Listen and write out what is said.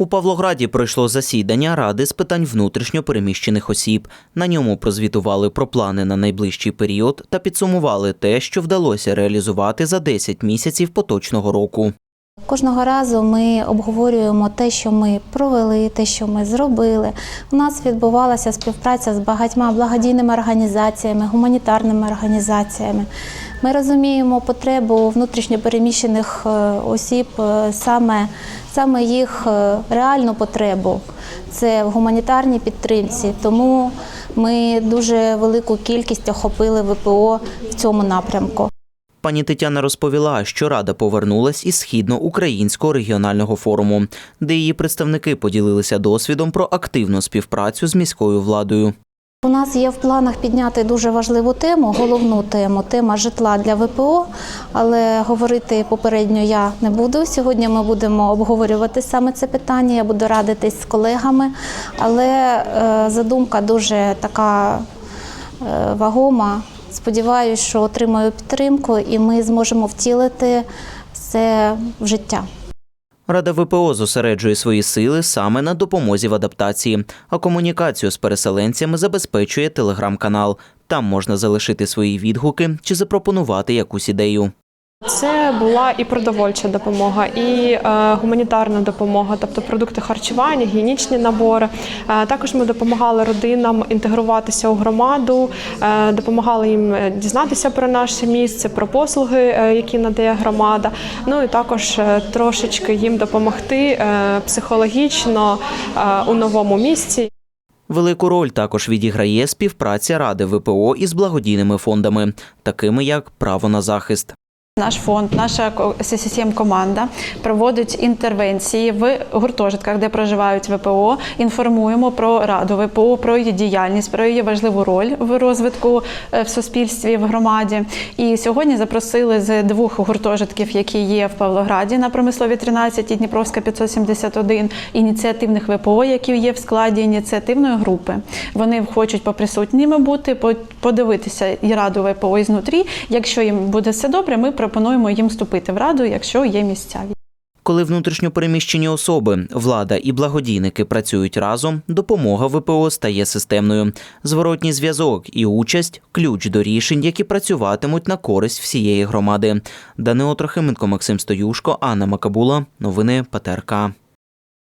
У Павлограді пройшло засідання Ради з питань внутрішньо переміщених осіб. На ньому прозвітували про плани на найближчий період та підсумували те, що вдалося реалізувати за 10 місяців поточного року. Кожного разу ми обговорюємо те, що ми провели, те, що ми зробили. У нас відбувалася співпраця з багатьма благодійними організаціями, гуманітарними організаціями. Ми розуміємо потребу внутрішньопереміщених е, осіб, е, саме, саме їх е, реальну потребу. Це в гуманітарній підтримці. Тому ми дуже велику кількість охопили ВПО в цьому напрямку. Пані Тетяна розповіла, що Рада повернулась із східноукраїнського регіонального форуму, де її представники поділилися досвідом про активну співпрацю з міською владою. У нас є в планах підняти дуже важливу тему, головну тему тема житла для ВПО. Але говорити попередньо я не буду. Сьогодні ми будемо обговорювати саме це питання. Я буду радитись з колегами. Але е, задумка дуже така е, вагома. Сподіваюсь, що отримаю підтримку, і ми зможемо втілити це в життя. Рада ВПО зосереджує свої сили саме на допомозі в адаптації, а комунікацію з переселенцями забезпечує телеграм-канал. Там можна залишити свої відгуки чи запропонувати якусь ідею. Це була і продовольча допомога, і е, гуманітарна допомога, тобто продукти харчування, гігієнічні набори. Е, також ми допомагали родинам інтегруватися у громаду, е, допомагали їм е, дізнатися про наше місце, про послуги, е, які надає громада. Ну і також е, трошечки їм допомогти е, психологічно е, у новому місці. Велику роль також відіграє співпраця Ради ВПО із благодійними фондами, такими як право на захист. Наш фонд, наша СССМ команда проводить інтервенції в гуртожитках, де проживають ВПО. Інформуємо про раду ВПО, про її діяльність, про її важливу роль в розвитку е, в суспільстві, в громаді. І сьогодні запросили з двох гуртожитків, які є в Павлограді на промислові 13 і Дніпровська 571, ініціативних ВПО, які є в складі ініціативної групи. Вони хочуть поприсутніми бути, по- подивитися і раду ВПО ізнутрі. Якщо їм буде все добре, ми пропонуємо їм вступити в раду, якщо є місця. Коли внутрішньопереміщені особи, влада і благодійники працюють разом, допомога ВПО стає системною. Зворотній зв'язок і участь ключ до рішень, які працюватимуть на користь всієї громади. Данило Трохименко, Максим Стоюшко, Анна Макабула. Новини ПТРК.